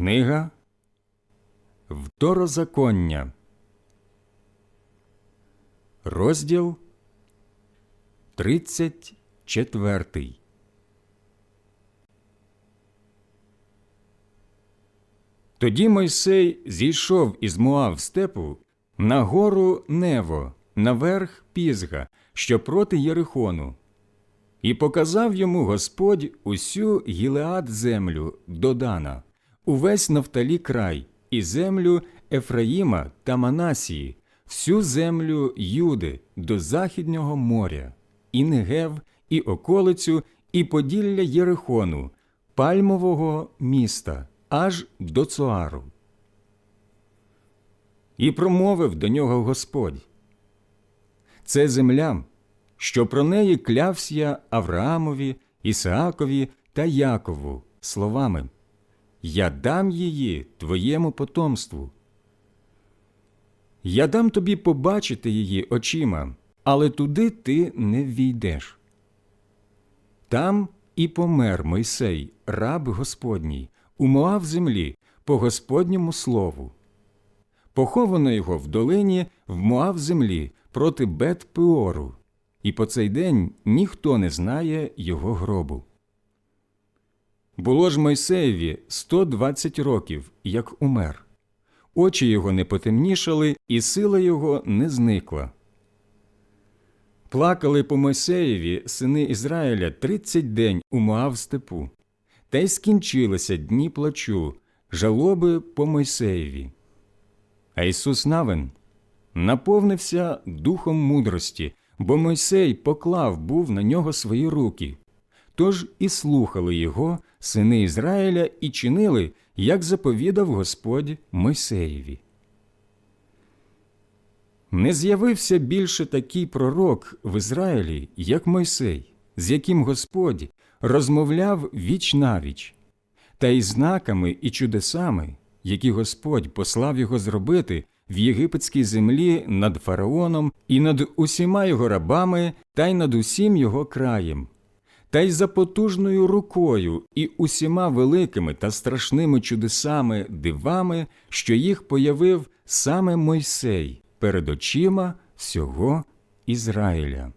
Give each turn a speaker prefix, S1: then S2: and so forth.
S1: Книга Второзаконня, розділ 34. Тоді Мойсей зійшов із Моав степу на гору Нево, наверх Пізга, що проти Єрихону, і показав йому Господь усю Гілеад землю до Дана, увесь Нафталі край, і землю Ефраїма та Манасії, всю землю Юди до Західнього моря, і Негев, і околицю, і поділля Єрихону, пальмового міста, аж до Цоару. І промовив до нього Господь. Це земля, що про неї клявся Авраамові, Ісаакові та Якову словами Я дам її твоєму потомству. Я дам тобі побачити її очима, але туди ти не ввійдеш. Там і помер Мойсей, раб Господній, у Моав землі, по Господньому слову. Поховано його в долині в Моав землі проти Бет Пеору, і по цей день ніхто не знає його гробу. Було ж Мойсеєві 120 років, як умер. Очі його не потемнішали, і сила його не зникла. Плакали по Мойсеєві сини Ізраїля тридцять день у Моав степу, та й скінчилися дні плачу, жалоби по Мойсеєві. А Ісус Навин наповнився духом мудрості, бо Мойсей поклав був на нього свої руки. Тож і слухали його сини Ізраїля і чинили, як заповідав Господь Мойсеєві. Не з'явився більше такий пророк в Ізраїлі, як Мойсей, з яким Господь розмовляв віч навіч, та й знаками і чудесами, які Господь послав його зробити в єгипетській землі над фараоном і над усіма його рабами та й над усім його краєм, та й за потужною рукою і усіма великими та страшними чудесами дивами, що їх появив саме Мойсей перед очима всього Ізраїля.